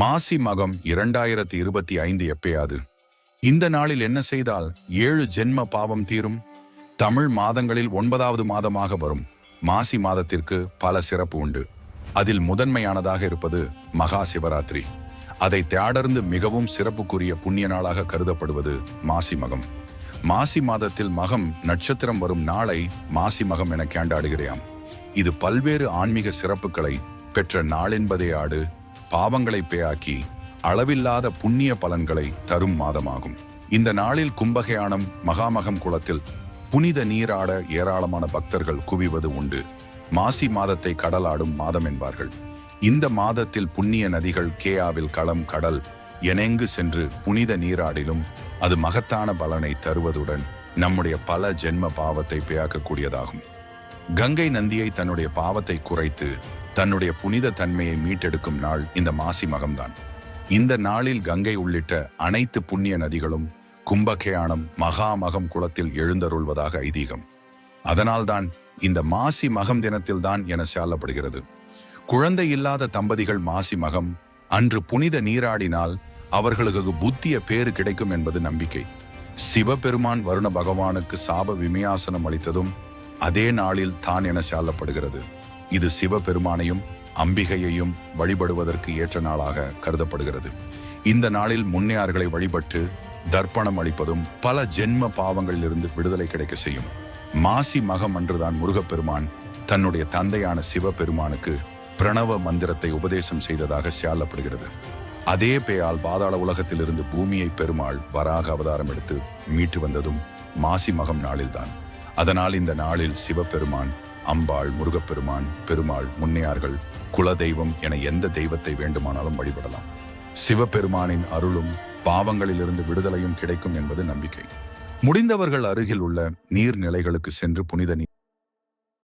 மாசி மகம் இரண்டாயிரத்தி இருபத்தி ஐந்து எப்பயாது இந்த நாளில் என்ன செய்தால் ஏழு ஜென்ம பாவம் தீரும். தமிழ் மாதங்களில் ஒன்பதாவது மாதமாக வரும். மாசி மாதத்திற்கு பல சிறப்பு உண்டு. அதில் முதன்மையானதாக இருப்பது மகா சிவராத்திரி. அதை தேடர்ந்து மிகவும் சிறப்புக்குரிய புண்ணிய நாளாக கருதப்படுவது மாசி மகம். மாசி மாதத்தில் மகம் நட்சத்திரம் வரும் நாளை மாசி மகம் என கேண்டாடுகிறேன் இது பல்வேறு ஆன்மீக சிறப்புகளை பெற்ற நாளென்பதே ஆடு பாவங்களை பேயாக்கி அளவில்லாத புண்ணிய பலன்களை தரும் மாதமாகும். இந்த நாளில் கும்பகயானம் மகாமகம் குளத்தில் புனித நீராட ஏராளமான பக்தர்கள் குவிவது உண்டு. மாசி மாதத்தை கடலாடும் மாதம் என்பார்கள். இந்த மாதத்தில் புண்ணிய நதிகள் கேயாவில் களம் கடல் எனெங்கு சென்று புனித நீராடிலும் அது மகத்தான பலனை தருவதுடன் நம்முடைய பல ஜென்ம பாவத்தை பேயாக்கக்கூடியதாகும். கங்கை நந்தியை தன்னுடைய பாவத்தை குறைத்து தன்னுடைய புனித தன்மையை மீட்டெடுக்கும் நாள் இந்த மாசி மகம்தான். இந்த நாளில் கங்கை உள்ளிட்ட அனைத்து புண்ணிய நதிகளும் கும்பகேயானம் மகாமகம் குளத்தில் எழுந்தருள்வதாக ஐதீகம். அதனால்தான் இந்த மாசி மகம் தினத்தில்தான் என சொல்லப்படுகிறது குழந்தை இல்லாத தம்பதிகள் மாசி மகம் அன்று புனித நீராடினால் அவர்களுக்கு புத்திய பேறு கிடைக்கும் என்பது நம்பிக்கை. சிவபெருமான் வருண பகவானுக்கு சாப விமயாசனம் அளித்ததும் அதே நாளில் தான் என சொல்லப்படுகிறது இது சிவபெருமானையும் அம்பிகையையும் வழிபடுவதற்கு ஏற்ற நாளாக கருதப்படுகிறது. இந்த நாளில் முன்னையார்களை வழிபட்டு தர்ப்பணம் அளிப்பதும் பல ஜென்ம பாவங்களிலிருந்து விடுதலை கிடைக்க செய்யும். மாசி மகம் அன்றுதான் முருகப்பெருமான் தன்னுடைய தந்தையான சிவபெருமானுக்கு பிரணவ மந்திரத்தை உபதேசம் செய்ததாக சொல்லப்படுகிறது அதே பெயால் பாதாள உலகத்திலிருந்து பூமியை பெருமாள் வராக அவதாரம் எடுத்து மீட்டு வந்ததும் மாசி மகம் நாளில்தான். அதனால் இந்த நாளில் சிவபெருமான் அம்பாள் முருகப்பெருமான் பெருமாள் முன்னையார்கள் குல தெய்வம் என எந்த தெய்வத்தை வேண்டுமானாலும் வழிபடலாம். சிவபெருமானின் அருளும் பாவங்களிலிருந்து விடுதலையும் கிடைக்கும் என்பது நம்பிக்கை. முடிந்தவர்கள் அருகில் உள்ள நீர்நிலைகளுக்கு சென்று புனித நீர்